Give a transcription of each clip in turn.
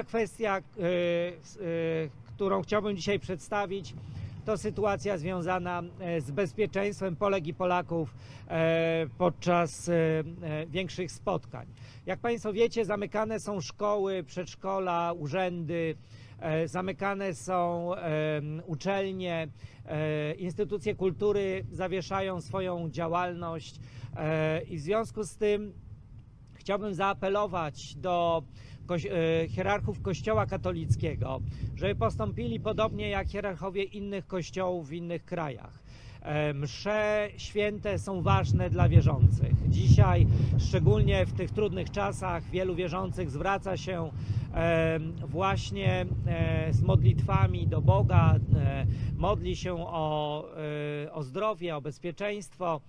Druga kwestia, e, e, którą chciałbym dzisiaj przedstawić, to sytuacja związana e, z bezpieczeństwem Polek i Polaków podczas większych spotkań. Jak Państwo wiecie, zamykane są szkoły, przedszkola, urzędy, zamykane są uczelnie, instytucje kultury zawieszają swoją działalność i w związku z tym chciałbym zaapelować do e, hierarchów Kościoła katolickiego, żeby postąpili podobnie jak hierarchowie innych kościołów w innych krajach. E, Msze święte są ważne dla wierzących. Dzisiaj, szczególnie w tych trudnych czasach, wielu wierzących zwraca się e, właśnie z modlitwami do Boga, modli się o, o zdrowie, o bezpieczeństwo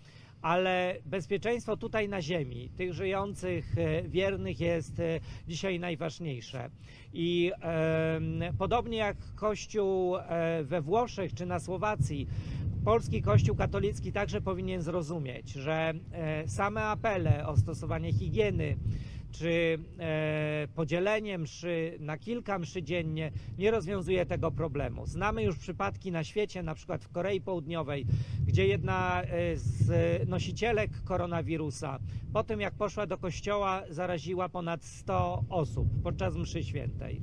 ale bezpieczeństwo tutaj na ziemi, tych żyjących e, wiernych jest e, dzisiaj najważniejsze. I em, podobnie jak Kościół e, we Włoszech czy na Słowacji, polski Kościół katolicki także powinien zrozumieć, że e, same apele o stosowanie higieny, czy e, podzielenie mszy na kilka mszy dziennie nie rozwiązuje tego problemu. Znamy już przypadki na świecie, na przykład w Korei Południowej, gdzie jedna e, z nosicielek koronawirusa po tym jak poszła do kościoła zaraziła ponad 100 osób podczas mszy świętej.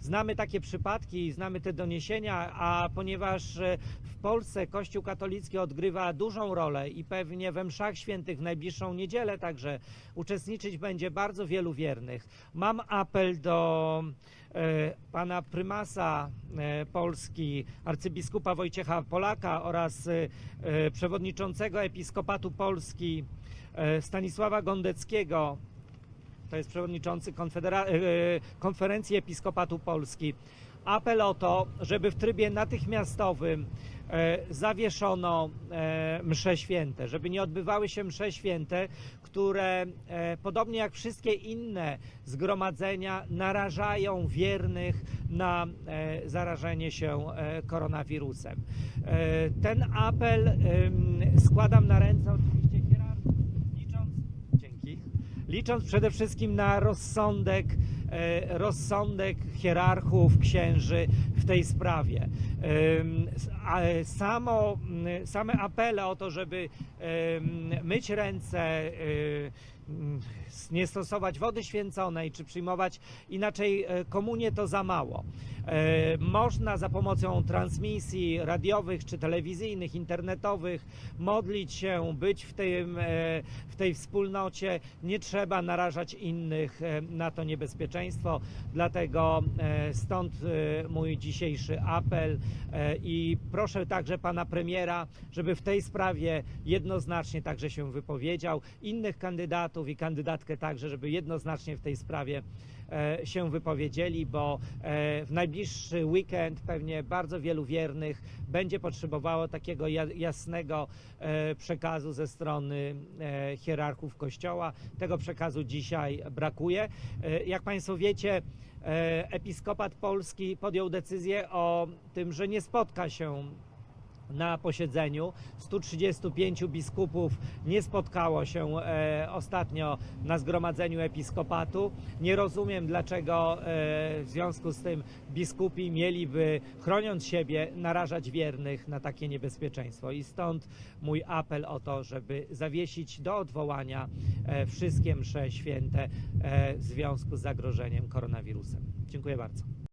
Znamy takie przypadki, znamy te doniesienia, a ponieważ e, w Polsce Kościół katolicki odgrywa dużą rolę i pewnie we mszach świętych w najbliższą niedzielę także uczestniczyć będzie bardzo wielu wiernych, mam apel do e, pana prymasa e, Polski, arcybiskupa Wojciecha Polaka oraz przewodniczącego Episkopatu Polski Stanisława Gondeckiego, to jest przewodniczący Konfedera- e, Konferencji Episkopatu Polski. Apel o to, żeby w trybie natychmiastowym e, zawieszono e, msze święte, żeby nie odbywały się msze święte, które e, podobnie jak wszystkie inne zgromadzenia narażają wiernych na e, zarażenie się e, koronawirusem. E, ten apel składam na ręce oczywiście licząc przede wszystkim na rozsądek, e, rozsądek hierarchów, księży w tej sprawie. Samo, m, same apele o to, żeby myć ręce, e, m, s- nie stosować wody święconej, czy przyjmować inaczej e, komunię, to za mało. E, Można za pomocą transmisji radiowych czy telewizyjnych, internetowych modlić się, być w, tym, e, w tej wspólnocie. Nie trzeba narażać innych na to niebezpieczeństwo. Dlatego stąd e, mój dzisiejszy apel e, i proszę także pana premiera, żeby w tej sprawie jednoznacznie także się wypowiedział. Innych kandydatów i kandydatkę także, żeby jednoznacznie w tej sprawie e, się wypowiedzieli, bo e, w najbliższy weekend pewnie bardzo wielu wiernych będzie potrzebowało takiego ja- jasnego e, przekazu ze strony e, hierarchów Kościoła. Tego przekazu dzisiaj brakuje. E, Jak Państwo wiecie, e, Episkopat Polski podjął decyzję o tym, że nie spotka się na posiedzeniu. 135 biskupów nie spotkało się e, ostatnio na zgromadzeniu episkopatu. Nie rozumiem, dlaczego e, w związku z tym biskupi mieliby, chroniąc siebie, narażać wiernych na takie niebezpieczeństwo. I stąd mój apel o to, żeby zawiesić do odwołania e, wszystkie msze święte w związku z zagrożeniem koronawirusem. Dziękuję bardzo.